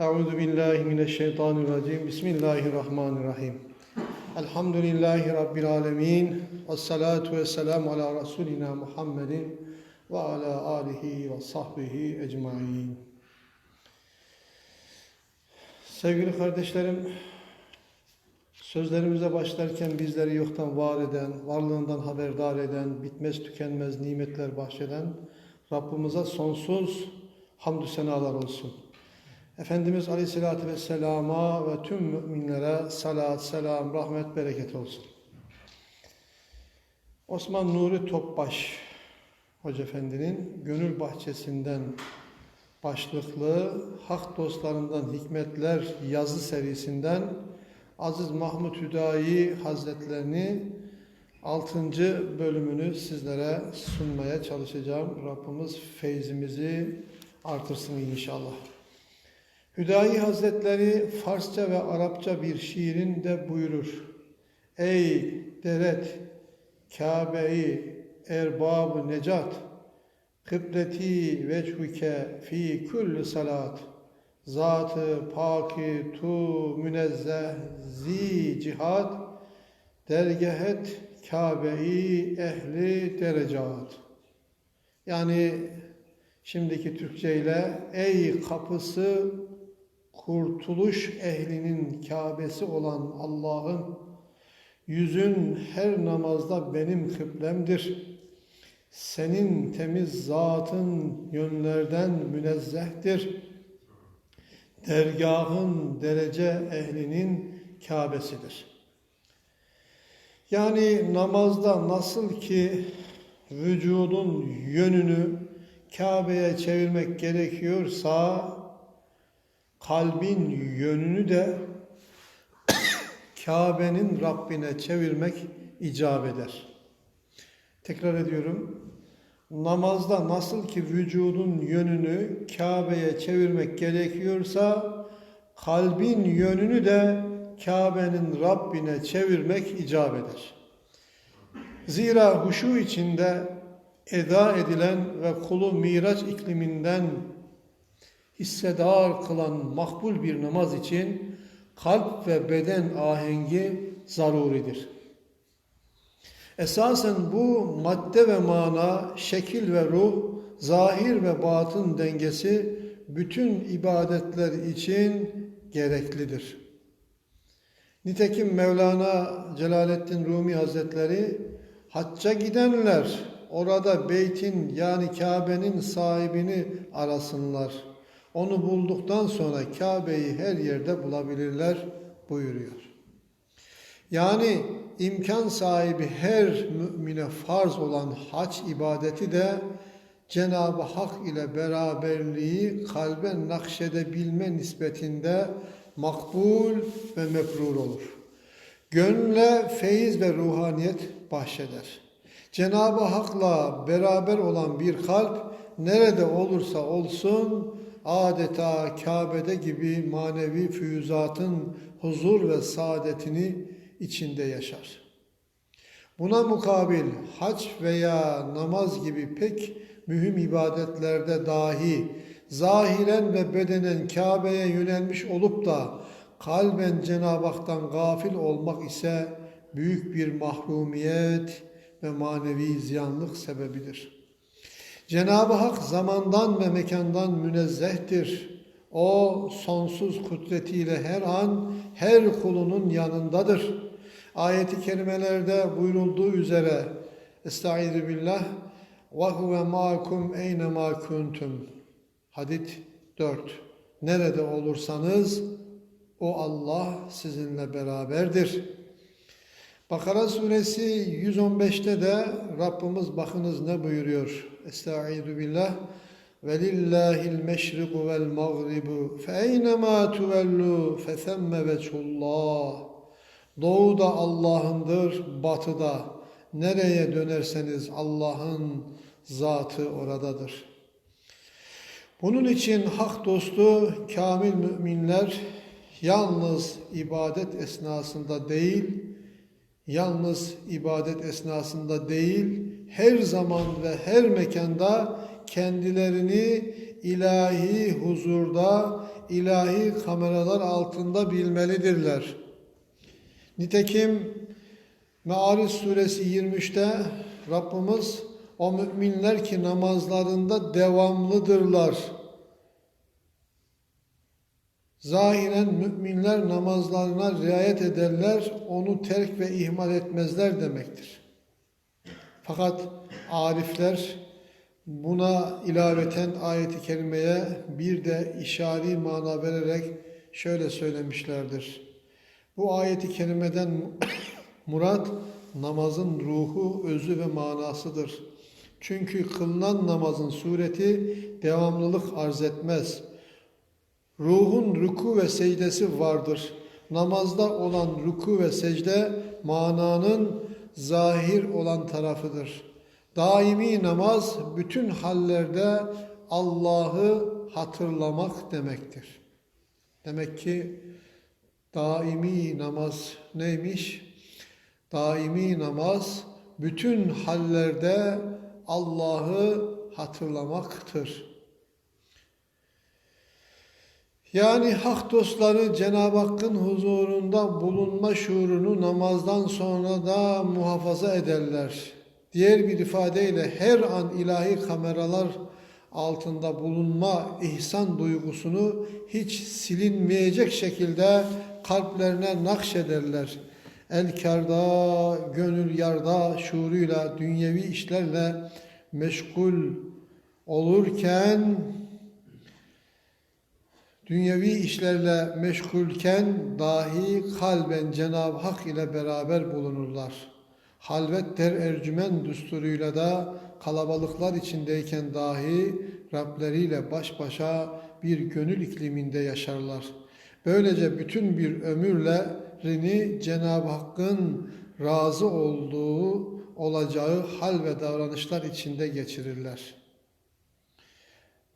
Euzu billahi mineşşeytanirracim. Bismillahirrahmanirrahim. Elhamdülillahi rabbil alamin. Ves salatu ala rasulina Muhammedin ve ala alihi ve sahbihi ecmaîn. Sevgili kardeşlerim, sözlerimize başlarken bizleri yoktan var eden, varlığından haberdar eden, bitmez tükenmez nimetler bahşeden Rabbimize sonsuz hamdü senalar olsun. Efendimiz Aleyhisselatü Vesselam'a ve tüm müminlere salat, selam, rahmet, bereket olsun. Osman Nuri Topbaş Hoca Efendi'nin Gönül Bahçesi'nden başlıklı Hak Dostlarından Hikmetler yazı serisinden Aziz Mahmut Hüdayi Hazretlerini 6. bölümünü sizlere sunmaya çalışacağım. Rabbimiz feyzimizi artırsın inşallah. Hüdayi Hazretleri Farsça ve Arapça bir şiirinde buyurur. Ey deret, Kabe'yi, erbab necat, kıbleti veçhuke fi kulli salat, zatı paki tu münezzeh zi cihat, dergehet Kabe'yi ehli derecat. Yani şimdiki Türkçe ile ey kapısı kurtuluş ehlinin Kabe'si olan Allah'ın yüzün her namazda benim kıblemdir. Senin temiz zatın yönlerden münezzehtir. Dergahın derece ehlinin Kabe'sidir. Yani namazda nasıl ki vücudun yönünü Kabe'ye çevirmek gerekiyorsa kalbin yönünü de Kabe'nin Rabbine çevirmek icap eder. Tekrar ediyorum. Namazda nasıl ki vücudun yönünü Kabe'ye çevirmek gerekiyorsa kalbin yönünü de Kabe'nin Rabbine çevirmek icap eder. Zira huşu içinde eda edilen ve kulu miraç ikliminden hissedar kılan makbul bir namaz için kalp ve beden ahengi zaruridir. Esasen bu madde ve mana, şekil ve ruh, zahir ve batın dengesi bütün ibadetler için gereklidir. Nitekim Mevlana Celaleddin Rumi Hazretleri hacca gidenler orada beytin yani Kabe'nin sahibini arasınlar. Onu bulduktan sonra Kabe'yi her yerde bulabilirler buyuruyor. Yani imkan sahibi her mümine farz olan hac ibadeti de Cenab-ı Hak ile beraberliği kalben nakşedebilme nispetinde makbul ve mebrur olur. Gönle feyiz ve ruhaniyet bahşeder. Cenab-ı Hak'la beraber olan bir kalp nerede olursa olsun adeta Kabe'de gibi manevi füyüzatın huzur ve saadetini içinde yaşar. Buna mukabil hac veya namaz gibi pek mühim ibadetlerde dahi zahiren ve bedenen Kabe'ye yönelmiş olup da kalben Cenab-ı Hak'tan gafil olmak ise büyük bir mahrumiyet ve manevi ziyanlık sebebidir. Cenab-ı Hak zamandan ve mekandan münezzehtir. O sonsuz kudretiyle her an her kulunun yanındadır. Ayeti kerimelerde buyurulduğu üzere Estaizu billah ve huve ma'akum eyne ma kuntum. Hadit 4. Nerede olursanız o Allah sizinle beraberdir. Bakara suresi 115'te de Rabbimiz bakınız ne buyuruyor. Estaizu billah. Vel mağribu fe eynema tuvellu fe themme veçhullah. Doğu da Allah'ındır, batıda. Nereye dönerseniz Allah'ın zatı oradadır. Bunun için hak dostu kamil müminler yalnız ibadet esnasında değil, yalnız ibadet esnasında değil, her zaman ve her mekanda kendilerini ilahi huzurda, ilahi kameralar altında bilmelidirler. Nitekim Me'ariz suresi 23'te Rabbimiz o müminler ki namazlarında devamlıdırlar. Zahiren müminler namazlarına riayet ederler, onu terk ve ihmal etmezler demektir. Fakat arifler buna ilaveten ayeti kerimeye bir de işari mana vererek şöyle söylemişlerdir. Bu ayeti kerimeden murat namazın ruhu, özü ve manasıdır. Çünkü kılınan namazın sureti devamlılık arz etmez. Ruhun ruku ve secdesi vardır. Namazda olan ruku ve secde mananın zahir olan tarafıdır. Daimi namaz bütün hallerde Allah'ı hatırlamak demektir. Demek ki daimi namaz neymiş? Daimi namaz bütün hallerde Allah'ı hatırlamaktır. Yani hak dostları Cenab-ı Hakk'ın huzurunda bulunma şuurunu namazdan sonra da muhafaza ederler. Diğer bir ifadeyle her an ilahi kameralar altında bulunma ihsan duygusunu hiç silinmeyecek şekilde kalplerine nakşederler. El karda, gönül yarda şuuruyla dünyevi işlerle meşgul olurken dünyevi işlerle meşgulken dahi kalben Cenab-ı Hak ile beraber bulunurlar. Halvet der ercümen düsturuyla da kalabalıklar içindeyken dahi Rableriyle baş başa bir gönül ikliminde yaşarlar. Böylece bütün bir ömürlerini Cenab-ı Hakk'ın razı olduğu olacağı hal ve davranışlar içinde geçirirler.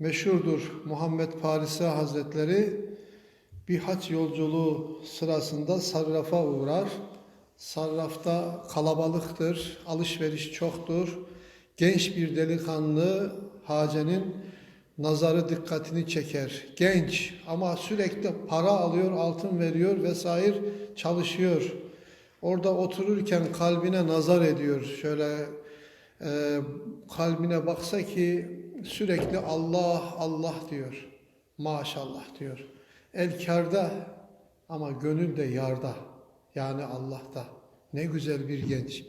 Meşhurdur Muhammed Parisi Hazretleri bir haç yolculuğu sırasında sarrafa uğrar. Sarrafta kalabalıktır, alışveriş çoktur. Genç bir delikanlı hacenin nazarı dikkatini çeker. Genç ama sürekli para alıyor, altın veriyor vesaire çalışıyor. Orada otururken kalbine nazar ediyor. Şöyle e, kalbine baksa ki sürekli Allah Allah diyor. Maşallah diyor. El karda ama gönül de yarda. Yani Allah'ta. Ne güzel bir genç.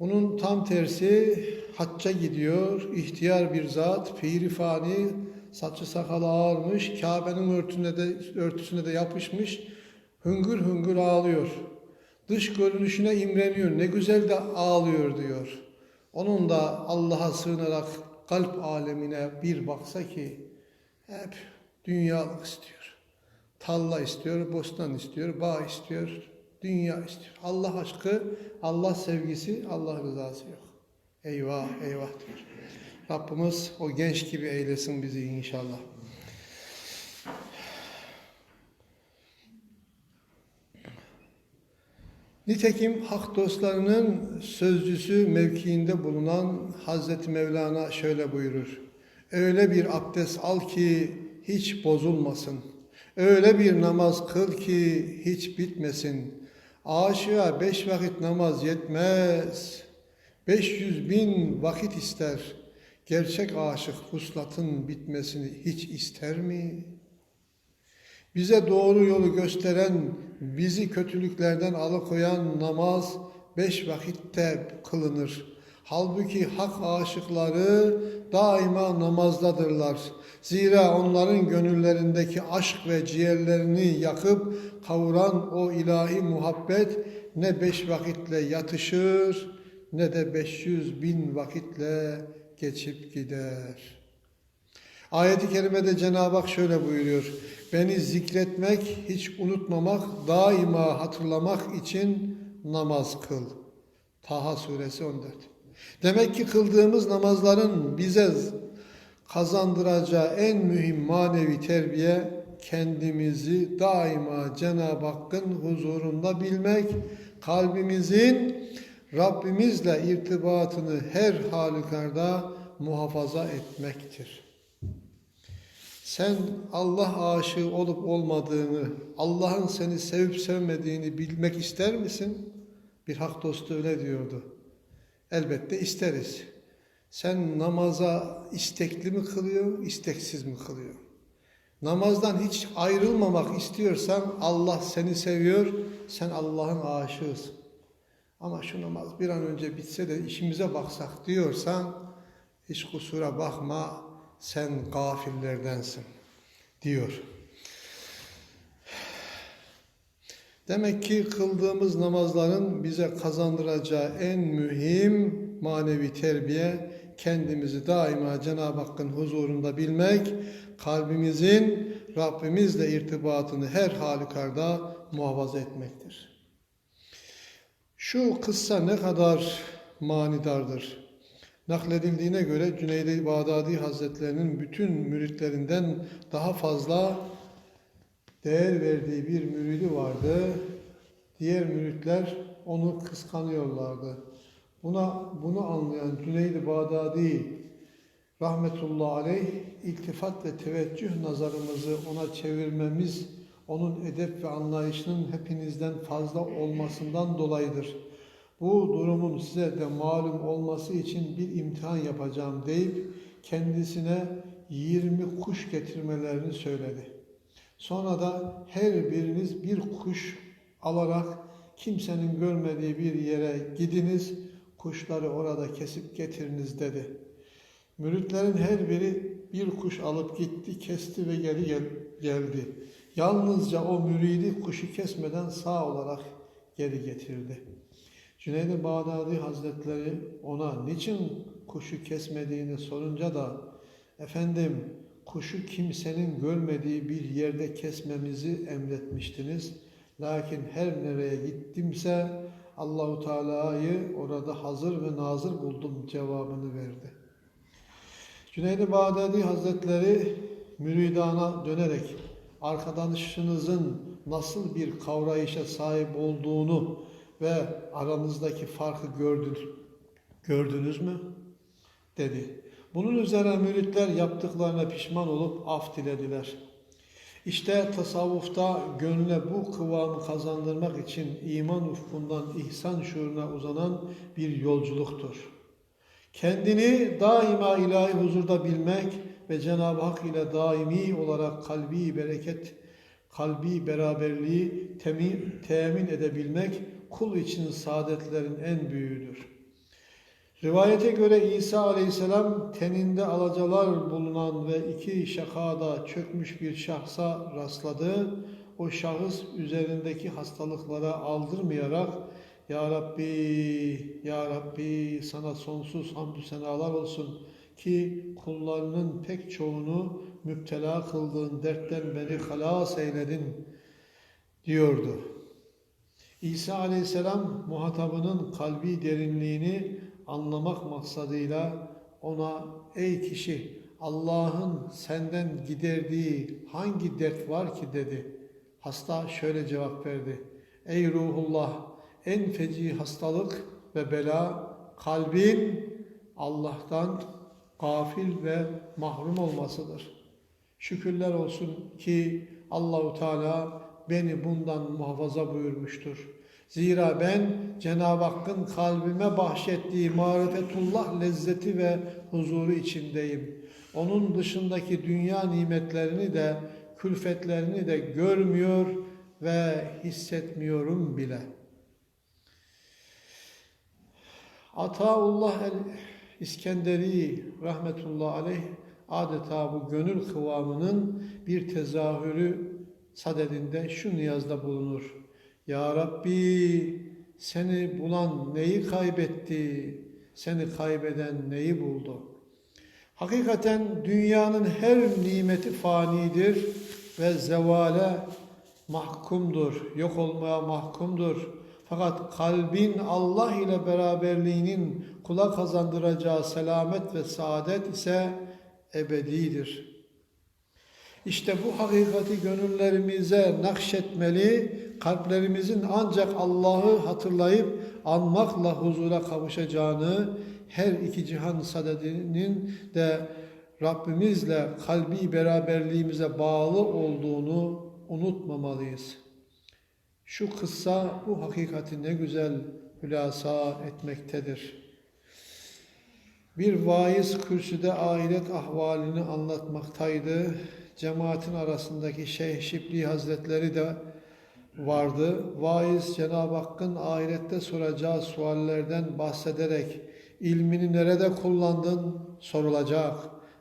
Bunun tam tersi hacca gidiyor. ihtiyar bir zat, piri fani, saçı sakalı ağarmış, Kabe'nin örtüsüne de, örtüsüne de yapışmış. Hüngür hüngür ağlıyor. Dış görünüşüne imreniyor. Ne güzel de ağlıyor diyor. Onun da Allah'a sığınarak kalp alemine bir baksa ki hep dünyalık istiyor. Talla istiyor, bostan istiyor, bağ istiyor, dünya istiyor. Allah aşkı, Allah sevgisi, Allah rızası yok. Eyvah, eyvah diyor. Rabbimiz o genç gibi eylesin bizi inşallah. Nitekim hak dostlarının sözcüsü mevkiinde bulunan Hazreti Mevlana şöyle buyurur. Öyle bir abdest al ki hiç bozulmasın. Öyle bir namaz kıl ki hiç bitmesin. Aşığa beş vakit namaz yetmez. Beş yüz bin vakit ister. Gerçek aşık huslatın bitmesini hiç ister mi?'' Bize doğru yolu gösteren, bizi kötülüklerden alıkoyan namaz beş vakitte kılınır. Halbuki hak aşıkları daima namazdadırlar. Zira onların gönüllerindeki aşk ve ciğerlerini yakıp kavuran o ilahi muhabbet ne beş vakitle yatışır ne de beş yüz bin vakitle geçip gider.'' Ayet-i kerimede Cenab-ı Hak şöyle buyuruyor. Beni zikretmek, hiç unutmamak, daima hatırlamak için namaz kıl. Taha suresi 14. Demek ki kıldığımız namazların bize kazandıracağı en mühim manevi terbiye kendimizi daima Cenab-ı Hakk'ın huzurunda bilmek, kalbimizin Rabbimizle irtibatını her halükarda muhafaza etmektir. Sen Allah aşığı olup olmadığını, Allah'ın seni sevip sevmediğini bilmek ister misin? Bir hak dostu öyle diyordu. Elbette isteriz. Sen namaza istekli mi kılıyor, isteksiz mi kılıyor? Namazdan hiç ayrılmamak istiyorsan Allah seni seviyor, sen Allah'ın aşığısın. Ama şu namaz bir an önce bitse de işimize baksak diyorsan hiç kusura bakma sen gafillerdensin diyor. Demek ki kıldığımız namazların bize kazandıracağı en mühim manevi terbiye kendimizi daima Cenab-ı Hakk'ın huzurunda bilmek, kalbimizin Rabbimizle irtibatını her halükarda muhafaza etmektir. Şu kıssa ne kadar manidardır. Nakledildiğine göre Cüneyd-i Bağdadi Hazretlerinin bütün müritlerinden daha fazla değer verdiği bir müridi vardı. Diğer müritler onu kıskanıyorlardı. Buna bunu anlayan Cüneyd-i Bağdadi rahmetullahi aleyh iltifat ve teveccüh nazarımızı ona çevirmemiz onun edep ve anlayışının hepinizden fazla olmasından dolayıdır. Bu durumun size de malum olması için bir imtihan yapacağım deyip kendisine 20 kuş getirmelerini söyledi. Sonra da her biriniz bir kuş alarak kimsenin görmediği bir yere gidiniz, kuşları orada kesip getiriniz dedi. Müritlerin her biri bir kuş alıp gitti, kesti ve geri gel geldi. Yalnızca o müridi kuşu kesmeden sağ olarak geri getirdi. Cüneyd-i Bağdadi Hazretleri ona niçin kuşu kesmediğini sorunca da efendim kuşu kimsenin görmediği bir yerde kesmemizi emretmiştiniz. Lakin her nereye gittimse Allahu Teala'yı orada hazır ve nazır buldum cevabını verdi. Cüneyd-i Bağdadi Hazretleri müridana dönerek arkadaşınızın nasıl bir kavrayışa sahip olduğunu ve aranızdaki farkı gördünüz, gördünüz mü? dedi. Bunun üzerine müritler yaptıklarına pişman olup af dilediler. İşte tasavvufta gönle bu kıvamı kazandırmak için iman ufkundan ihsan şuuruna uzanan bir yolculuktur. Kendini daima ilahi huzurda bilmek ve Cenab-ı Hak ile daimi olarak kalbi bereket, kalbi beraberliği temin, edebilmek kul için saadetlerin en büyüğüdür. Rivayete göre İsa aleyhisselam teninde alacalar bulunan ve iki şakada çökmüş bir şahsa rastladı. O şahıs üzerindeki hastalıklara aldırmayarak Ya Rabbi, Ya Rabbi sana sonsuz hamdü senalar olsun ki kullarının pek çoğunu müptela kıldığın dertten beni halas eyledin diyordu. İsa aleyhisselam muhatabının kalbi derinliğini anlamak maksadıyla ona ey kişi Allah'ın senden giderdiği hangi dert var ki dedi. Hasta şöyle cevap verdi. Ey ruhullah en feci hastalık ve bela kalbin Allah'tan gafil ve mahrum olmasıdır. Şükürler olsun ki Allahu Teala beni bundan muhafaza buyurmuştur. Zira ben Cenab-ı Hakk'ın kalbime bahşettiği marifetullah lezzeti ve huzuru içindeyim. Onun dışındaki dünya nimetlerini de külfetlerini de görmüyor ve hissetmiyorum bile. Ataullah el İskenderi rahmetullahi aleyh adeta bu gönül kıvamının bir tezahürü sadedinde şu niyazda bulunur. Ya Rabbi seni bulan neyi kaybetti, seni kaybeden neyi buldu? Hakikaten dünyanın her nimeti fanidir ve zevale mahkumdur, yok olmaya mahkumdur. Fakat kalbin Allah ile beraberliğinin kula kazandıracağı selamet ve saadet ise ebedidir. İşte bu hakikati gönüllerimize nakşetmeli, kalplerimizin ancak Allah'ı hatırlayıp anmakla huzura kavuşacağını, her iki cihan sadedinin de Rabbimizle kalbi beraberliğimize bağlı olduğunu unutmamalıyız. Şu kıssa bu hakikati ne güzel hülasa etmektedir. Bir vaiz kürsüde ahiret ahvalini anlatmaktaydı. Cemaatin arasındaki Şeyh Şibli Hazretleri de vardı. Vaiz Cenab-ı Hakk'ın ahirette soracağı suallerden bahsederek ilmini nerede kullandın sorulacak.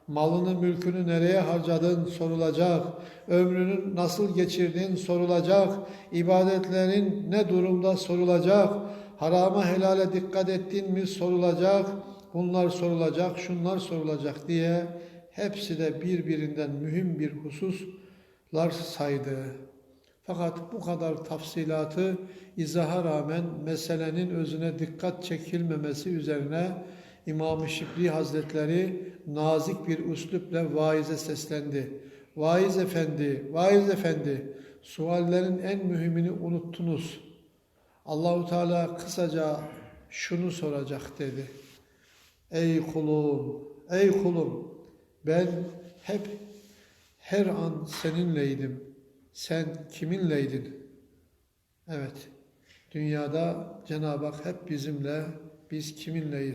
Malını, mülkünü nereye harcadın sorulacak. Ömrünü nasıl geçirdin sorulacak. İbadetlerin ne durumda sorulacak. Harama helale dikkat ettin mi sorulacak. Bunlar sorulacak, şunlar sorulacak diye hepsi de birbirinden mühim bir hususlar saydı. Fakat bu kadar tafsilatı izaha rağmen meselenin özüne dikkat çekilmemesi üzerine İmam-ı Şibli Hazretleri nazik bir üslupla vaize seslendi. Vaiz efendi, vaiz efendi, suallerin en mühimini unuttunuz. Allahu Teala kısaca şunu soracak dedi. Ey kulum, ey kulum, ben hep her an seninleydim. Sen kiminleydin? Evet, dünyada Cenab-ı Hak hep bizimle, biz kiminleyiz?